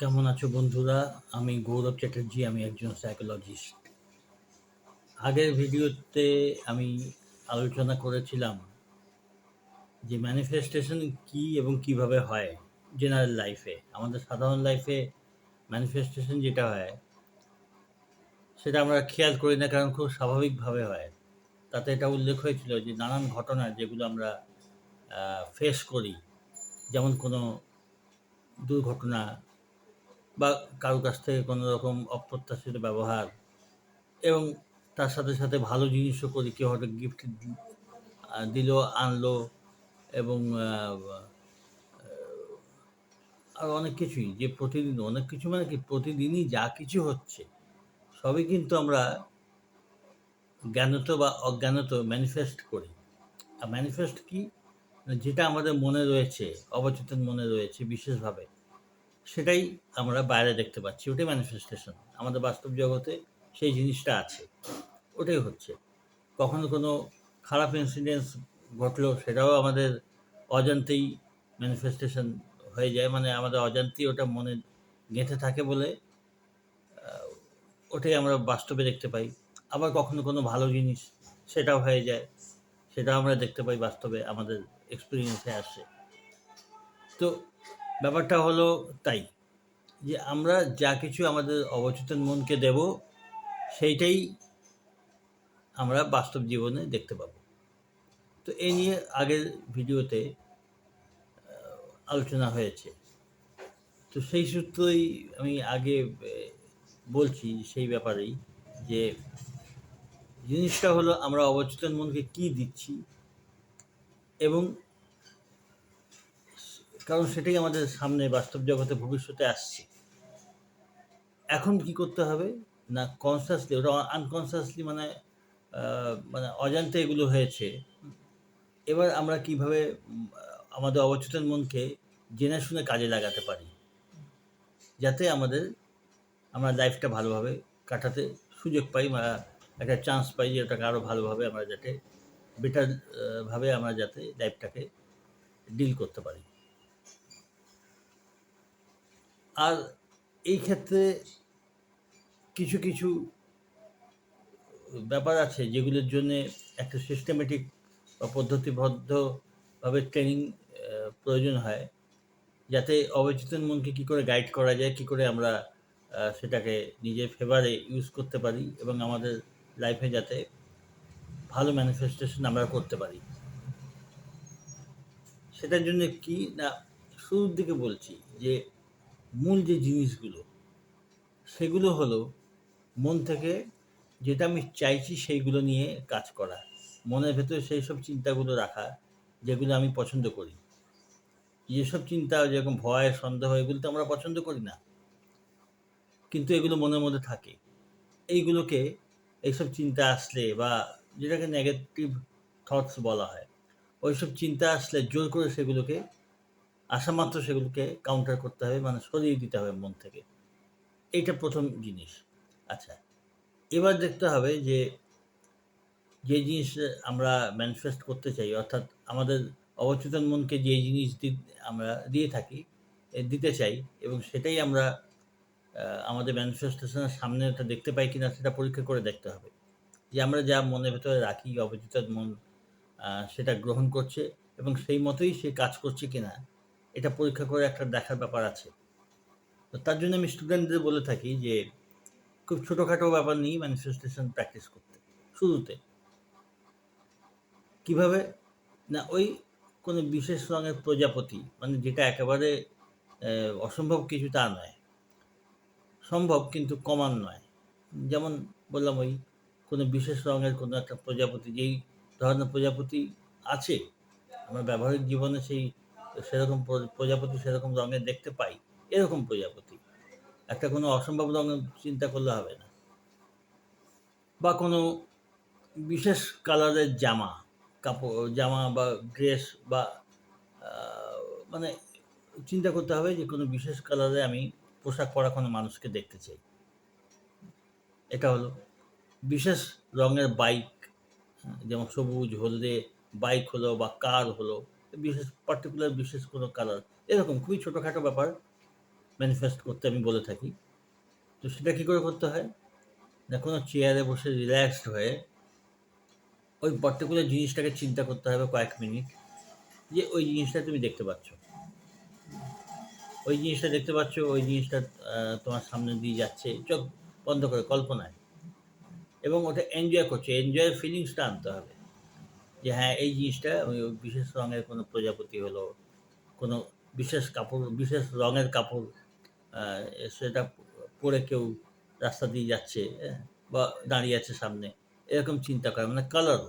কেমন আছো বন্ধুরা? আমি গৌরব চ্যাটার্জি, আমি একজন সাইকোলজিস্ট আগের ভিডিওতে আমি আলোচনা করেছিলাম যে ম্যানিফেস্টেশন কি এবং কীভাবে হয় জেনারেল লাইফে আমাদের সাধারণ লাইফে ম্যানিফেস্টেশন যেটা হয়, সেটা আমরা খেয়াল করি না, কারণ খুব স্বাভাবিকভাবে হয়। তাতে এটা উল্লেখ হয়েছিল যে নানান ঘটনা যেগুলো আমরা ফেস করি। যেমন কোনো দুর্ঘটনা বা কারও কাছ থেকে কোনো রকম অপ্রত্যাশিত ব্যবহার এবং তার সাথে সাথে ভালো জিনিসও করি, কেউ হয়তো গিফট দিল, আনলো এবং আর অনেক কিছুই যে প্রতিদিন, অনেক কিছু মানে কি প্রতিদিনই যা কিছু হচ্ছে, সবই কিন্তু আমরা জ্ঞানত বা অজ্ঞানত ম্যানিফেস্ট করি। আর ম্যানিফেস্ট কি? যেটা আমাদের মনে রয়েছে, অবচেতন মনে রয়েছে বিশেষভাবে। সেটাই আমরা বাইরে দেখতে পাচ্ছি, ওটাই ম্যানিফেস্টেশন আমাদের বাস্তব জগতে সেই জিনিসটা আছে, ওটাই হচ্ছে। কখনো কোনো খারাপ ইনসিডেন্স ঘটলো সেটাও আমাদের অজান্তেই ম্যানিফেস্টেশন হয়ে যায় মানে আমাদের অজান্তেই ওটা মনে গেঁথে থাকে বলে ওটাই আমরা বাস্তবে দেখতে পাই। আবার কখনো কোনো ভালো জিনিস সেটাও হয়ে যায়, সেটাও আমরা দেখতে পাই বাস্তবে আমাদের এক্সপিরিয়েন্সে আসে। তো ব্যাপারটা হলো তাই, যে আমরা যা কিছু আমাদের অবচেতন মনকে দেব, সেইটাই আমরা বাস্তব জীবনে দেখতে পাব। তো এই নিয়ে আগের ভিডিওতে আলোচনা হয়েছে। তো সেই সূত্রই আমি আগে বলছি সেই ব্যাপারেই যে জিনিসটা হলো আমরা অবচেতন মনকে কি দিচ্ছি এবং কারণ সেটাই আমাদের সামনে বাস্তব জগতে ভবিষ্যতে আসছে। এখন কি করতে হবে? না কনসাসলি ওটা আনকনসাসলি মানে মানে অজান্তে এগুলো হয়েছে। এবার আমরা কীভাবে আমাদের অবচেতন মনকে জেনে শুনে কাজে লাগাতে পারি? যাতে আমাদের, আমরা লাইফটা ভালোভাবে কাটাতে সুযোগ পাই, বা একটা চান্স পাই যে ওটাকে আরও ভালোভাবে আমরা যাতে বেটারভাবে আমরা যাতে লাইফটাকে ডিল করতে পারি। আর এই ক্ষেত্রে কিছু কিছু ব্যাপার আছে যেগুলোর জন্য একটা সিস্টেমেটিক বা পদ্ধতিবদ্ধভাবে ট্রেনিং প্রয়োজন হয় যাতে অবচেতন মনকে কী করে গাইড করা যায়, কী করে আমরা সেটাকে নিজের ফেভারে ইউজ করতে পারি এবং আমাদের লাইফে যাতে ভালো ম্যানিফেস্টেশন আমরা করতে পারি। সেটার জন্য কি না, শুরুর দিকে বলছি যে মূল যে জিনিসগুলো, সেগুলো হলো মন থেকে যেটা আমি চাইছি সেইগুলো নিয়ে কাজ করা। মনের ভেতরে সেই সব চিন্তাগুলো রাখা, যেগুলো আমি পছন্দ করি। যেসব চিন্তা যেরকম ভয়, সন্দেহ, এগুলো তো আমরা পছন্দ করি না। কিন্তু এগুলো মনের মধ্যে থাকে। এইগুলোকে, এইসব চিন্তা আসলে বা যেটাকে নেগেটিভ থটস বলা হয়, ওইসব চিন্তা আসলে জোর করে সেগুলোকে আসা মাত্র সেগুলোকে কাউন্টার করতে হবে মানে সরিয়ে দিতে হবে মন থেকে। এইটা প্রথম জিনিস। আচ্ছা এবার দেখতে হবে যে যে জিনিস আমরা ম্যানিফেস্ট করতে চাই, অর্থাৎ আমাদের অবচেতন মনকে যে জিনিস দি, আমরা দিয়ে থাকি দিতে চাই এবং সেটাই আমরা আমাদের ম্যানিফেস্টেশনের সামনে ওটা দেখতে পাই কিনা সেটা পরীক্ষা করে দেখতে হবে। যে আমরা যা মনের ভেতরে রাখি, অবচেতন মন সেটা গ্রহণ করছে এবং সেই মতোই সে কাজ করছে কিনা এটা পরীক্ষা করে একটা দেখার ব্যাপার আছে। তো তার জন্য আমি স্টুডেন্টদের বলে থাকি যে, খুব ছোটোখাটো ব্যাপার নিয়েই ম্যানিফেস্টেশন প্র্যাকটিস করতে, শুরুতে। কীভাবে? না, ওই কোনো বিশেষ রঙের প্রজাপতি মানে যেটা একেবারে অসম্ভব কিছু তা নয়। সম্ভব কিন্তু কমান নয়। যেমন বললাম, ওই কোনো বিশেষ রঙের কোনো একটা প্রজাপতি, যেই ধরনের প্রজাপতি আছে, আমার ব্যবহারিক জীবনে সেই সেরকম প্রজাপতি সেরকম রঙের দেখতে পাই, এরকম প্রজাপতি। একটা কোনো অসম্ভব রঙের চিন্তা করলে হবে না। বা কোনো বিশেষ কালারের জামা, কাপড়, জামা বা ড্রেস বা মানে চিন্তা করতে হবে যে কোনো বিশেষ কালারে আমি পোশাক পরা কোনো মানুষকে দেখতে চাই। এটা হলো বিশেষ রঙের বাইক, যেমন সবুজ হলদে, বাইক হলো বা কার হলো বিশেষ পার্টিকুলার বিশেষ কোনো কালার এরকম খুবই ছোটোখাটো ব্যাপার ম্যানিফেস্ট করতে আমি বলে থাকি। তো সেটা কী করে করতে হয়? না কোনো চেয়ারে বসে রিল্যাক্সড হয়ে ওই পার্টিকুলার জিনিসটাকে চিন্তা করতে হবে কয়েক মিনিট যে ওই জিনিসটা তুমি দেখতে পাচ্ছ। ওই জিনিসটা দেখতে পাচ্ছ, ওই জিনিসটা তোমার সামনে দিয়ে যাচ্ছে, চোখ বন্ধ করে, কল্পনায়। এবং ওটা এনজয় করছে এনজয়ের ফিলিংসটা আনতে হবে। যে হ্যাঁ এই জিনিসটা ওই বিশেষ রঙের কোনো প্রজাপতি হলো কোনো বিশেষ কাপড় বিশেষ রঙের কাপড় সেটা পরে কেউ রাস্তা দিয়ে যাচ্ছে হ্যাঁ, বা দাঁড়িয়ে আছে সামনে এরকম চিন্তা করে। মানে কালার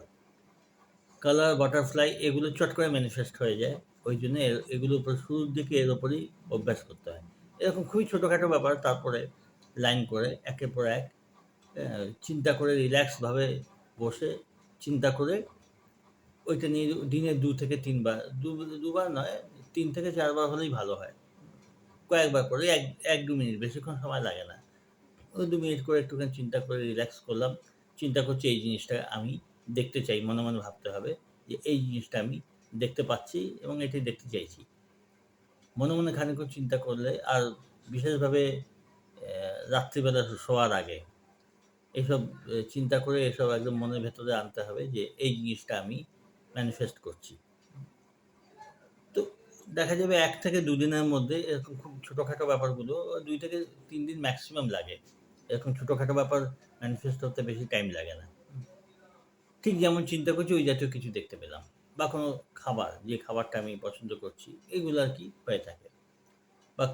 কালার বাটারফ্লাই এগুলো চট করে ম্যানিফেস্ট হয়ে যায়। ওই জন্য এগুলোর উপর শুরুর দিকে এর ওপরই অভ্যাস করতে হয়। এরকম খুবই ছোটোখাটো ব্যাপার তারপরে লাইন করে একের পর এক চিন্তা করে রিল্যাক্সভাবে বসে চিন্তা করে ওইটা নিয়ে দিনে দু থেকে তিনবার দু দুবার নয় তিন থেকে চারবার হলেই ভালো হয়। কয়েকবার করে এক এক দু মিনিট বেশিক্ষণ সময় লাগে না। ওই দু মিনিট করে একটুখানি চিন্তা করে রিল্যাক্স করলাম। চিন্তা করছি এই জিনিসটা আমি দেখতে চাই মনে মনে ভাবতে হবে যে এই জিনিসটা আমি দেখতে পাচ্ছি এবং এটি দেখতে চাইছি। মনে মনে খানিকক্ষণ চিন্তা করলে আর বিশেষভাবে রাত্রিবেলা শোয়ার আগে এইসব আহ, চিন্তা করে এসব একদম মনের ভেতরে আনতে হবে যে এই জিনিসটা আমি ম্যানিফেস্ট করছি। তো দেখা যাবে এক থেকে দুদিনের মধ্যে এরকম খুব ছোটোখাটো ব্যাপারগুলো, দুই থেকে তিন দিন ম্যাক্সিমাম লাগে। এরকম ছোটোখাটো ব্যাপার ম্যানিফেস্ট হতে বেশি টাইম লাগে না। ঠিক যেমন চিন্তা করছি, ওই জাতীয় কিছু দেখতে পেলাম। বা কোনো খাবার, যে খাবারটা আমি পছন্দ করছি, এগুলো আর কি হয়ে থাকে। বা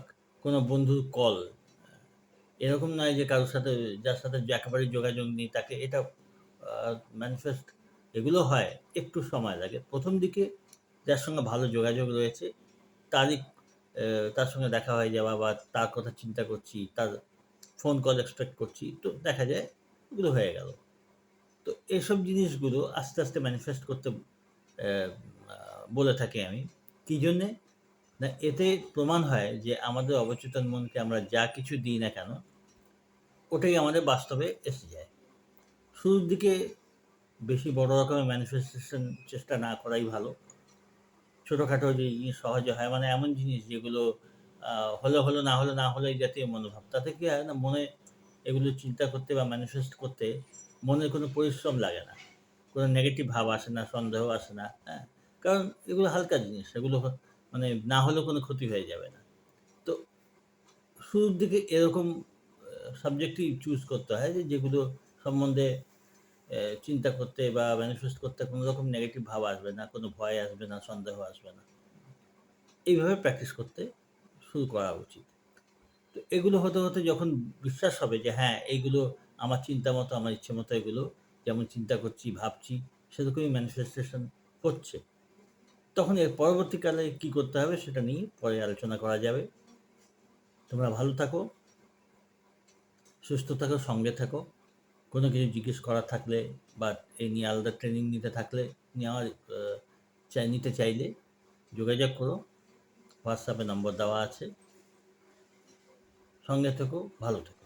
কোনো বন্ধুর কল এরকম নয় যে কারোর সাথে, যার সাথে একেবারে যোগাযোগ নেই, তাকে এটা ম্যানিফেস্ট এগুলো হয়, একটু সময় লাগে। প্রথম দিকে যার সঙ্গে ভালো যোগাযোগ রয়েছে, তারই তার সঙ্গে দেখা হয়ে যাওয়া বা তার কথা চিন্তা করছি, তার ফোন কল এক্সপেক্ট করছি, তো দেখা যায় এগুলো হয়ে গেল। তো এসব জিনিসগুলো আস্তে আস্তে ম্যানিফেস্ট করতে বলে থাকি আমি। কী জন্যে? না, এতে প্রমাণ হয় যে, আমাদের অবচেতন মনকে আমরা যা কিছু দিই না কেন, ওটাই আমাদের বাস্তবে এসে যায়। শুরুর দিকে বেশি বড় রকমের ম্যানিফেস্টেশন চেষ্টা না করাই ভালো। ছোটোখাটো যে জিনিস সহজে হয় মানে এমন জিনিস যেগুলো হলো হলো না হলো না হলো এই জাতীয় মনোভাব। তাতে কি হয় না, মনে এগুলো চিন্তা করতে বা ম্যানিফেস্ট করতে মনে কোনো পরিশ্রম লাগে না। কোনো নেগেটিভ ভাব আসে না, সন্দেহ আসে না হ্যাঁ? কারণ এগুলো হালকা জিনিস, এগুলো মানে না হলেও কোনো ক্ষতি হয়ে যাবে না। তো শুরুর দিকে এরকম সাবজেক্টই চুজ করতে হয় যে যেগুলো সম্বন্ধে চিন্তা করতে বা ম্যানিফেস্ট করতে কোনো রকম নেগেটিভ ভাব আসবে না, কোনো ভয় আসবে না, সন্দেহ আসবে না। এইভাবে প্র্যাকটিস করতে শুরু করা উচিত। তো এগুলো হতে হতে যখন বিশ্বাস হবে যে হ্যাঁ এইগুলো আমার চিন্তা মতো, আমার ইচ্ছে মতো এগুলো যেমন চিন্তা করছি, ভাবছি, সেরকমই ম্যানিফেস্টেশন হচ্ছে। তখন এর পরবর্তীকালে কী করতে হবে সেটা নিয়ে পরে আলোচনা করা যাবে। তোমরা ভালো থাকো, সুস্থ থাকো, সঙ্গে থাকো। কোনো কিছু জিজ্ঞেস করার থাকলে বা এই নিয়ে আলাদা ট্রেনিং নিতে থাকলে নেওয়ার চাই, নিতে চাইলে যোগাযোগ করো। হোয়াটসঅ্যাপে নম্বর দেওয়া আছে। সঙ্গে থেকো, ভালো থেকো।